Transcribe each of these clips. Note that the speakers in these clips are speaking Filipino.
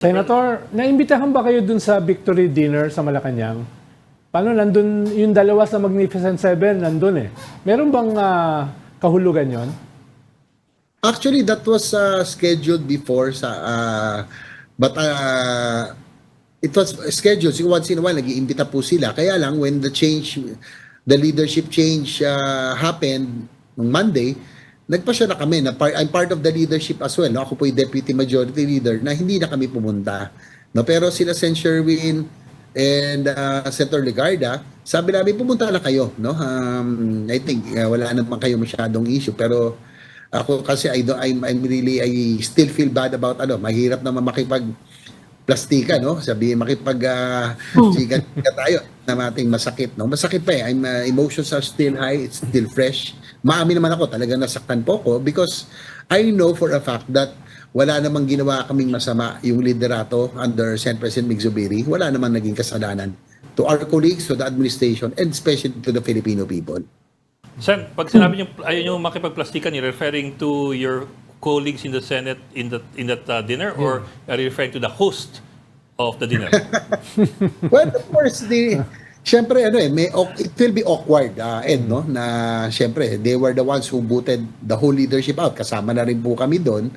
Senator, naimbitahan ba kayo dun sa victory dinner sa Malacanang? Paano nandun yung dalawa sa Magnificent Seven, nandun eh. Meron bang ah, kahulugan yon? Actually, that was uh, scheduled before sa uh, but uh, it was scheduled. So once in a while, nag-iimbita po sila. Kaya lang, when the change, the leadership change uh, happened nung Monday, nagpasya na kami na par- I'm part of the leadership as well. No? Ako po yung deputy majority leader na hindi na kami pumunta. No? Pero sila Sen. Sherwin and uh, Senator Legarda, sabi namin pumunta na kayo. No? Um, I think uh, wala naman kayo masyadong issue. Pero ako kasi I don't, I'm, I'm really, I still feel bad about ano, mahirap naman makipag plastika, no? Sabi makipag uh, sigat tayo na mating masakit, no? Masakit pa eh. I'm, uh, emotions are still high, it's still fresh. Maamin naman ako, talagang nasaktan po ko because I know for a fact that wala namang ginawa kaming masama yung liderato under Sen. President Mig Zubiri. Wala namang naging kasalanan to our colleagues, to the administration, and especially to the Filipino people. Sen, pag sinabi niyo ayaw niyo makipagplastikan, you're referring to your colleagues in the Senate in that in that uh, dinner or are you referring to the host of the dinner? well, of course, the Siyempre, ano eh, may, it will be awkward, uh, Ed, no? Na, siyempre, they were the ones who booted the whole leadership out. Kasama na rin po kami doon.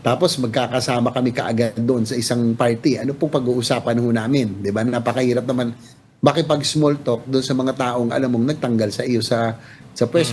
Tapos, magkakasama kami kaagad doon sa isang party. Ano pong pag-uusapan ho namin? Di ba? Napakahirap naman makipag-small talk doon sa mga taong, alam mong, nagtanggal sa iyo sa, sa pwesto.